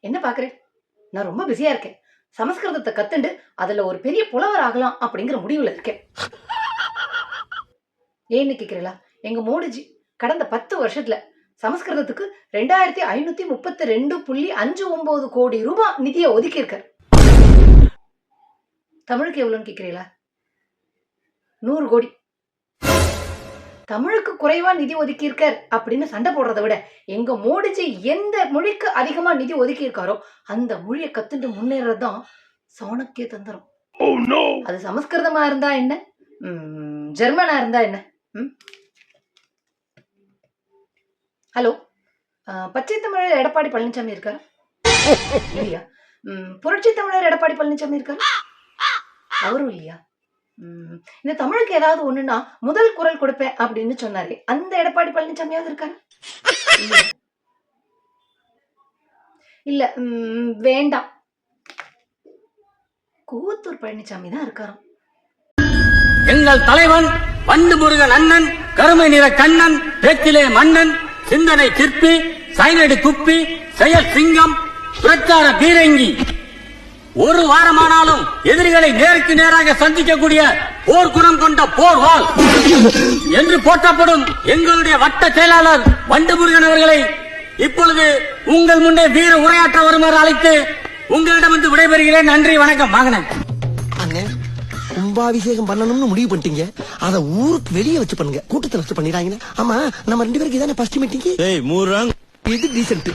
என்ன பாக்குறேன்? நான் ரொம்ப பிஸியா இருக்கேன். சமஸ்கிருதத்தை கத்துண்டு அதுல ஒரு பெரிய புலவர் ஆகலாம் அப்படிங்கிற முடிவுல இருக்கேன். ஏன்னு கேக்குறீங்களா? எங்க மோடிஜி கடந்த பத்து வருஷத்துல சமஸ்கிருதத்துக்கு ரெண்டாயிரத்தி ஐநூத்தி முப்பத்தி ரெண்டு புள்ளி அஞ்சு ஒன்பது கோடி ரூபாய் நிதியை ஒதுக்கியிருக்கார். தமிழுக்கு எவ்வளோன்னு கேட்குறீங்களா நூறு கோடி. தமிழுக்கு குறைவா நிதி ஒதுக்கி இருக்கார் அப்படின்னு சண்டை போடுறதை விட எங்க மோடிஜி எந்த மொழிக்கு அதிகமா நிதி ஒதுக்கி இருக்காரோ அந்த மொழியை கத்துட்டு முன்னேறது தான் சாணக்கிய தந்திரம். அது சமஸ்கிருதமா இருந்தா என்ன? ஜெர்மனா இருந்தா என்ன? ஹலோ? பச்சை தமிழர் எடப்பாடி பழனிசாமி இருக்காரா? இல்லையா? புரட்சி தமிழர் எடப்பாடி பழனிசாமி இருக்காரா? அவரும் இல்லையா? இந்த தமிழுக்கு ஏதாவது ஒண்ணுன்னா முதல் குரல் கொடுப்பேன் அப்படின்னு சொன்னாரு. அந்த எடப்பாடி பழனிசாமியாவது இருக்காரு? இல்ல. வேண்டாம். கூத்தூர் பழனிசாமி தான் இருக்காராம். எங்கள் தலைவன் பண்டு முருகன் அண்ணன் கருமை நிற கண்ணன் பேச்சிலே மன்னன் சிந்தனை சிற்பி சைனடி குப்பி செயல் சிங்கம் பிரச்சார பீரங்கி. ஒரு வாரமானாலும் எதிரிகளை நேருக்கு நேராக சந்திக்கக்கூடிய போர்க்குணம் கொண்ட போர் வாள் என்று போற்றப்படும் எங்களுடைய வட்ட செயலாளர் வண்டு முருகன் அவர்களை இப்பொழுது உங்கள் முன்னே வீர உரையாற்ற வருமாறு அழைத்து உங்களிடமிருந்து விடைபெறுகிறேன். நன்றி வணக்கம் வாங்கினேன். அண்ணே கும்பாபிஷேகம் பண்ணணும்னு முடிவு பண்ணிட்டீங்க. அத ஊருக்கு வெளியே வச்சு பண்ணுங்க. கூட்டத்துல வச்சு பண்ணிடாங்கன்னு ஆமா நம்ம ரெண்டு பேருக்கு இதானே ஃபர்ஸ்ட் மீட்டிங் ஏய் மூறாங் இது டீசென்ட்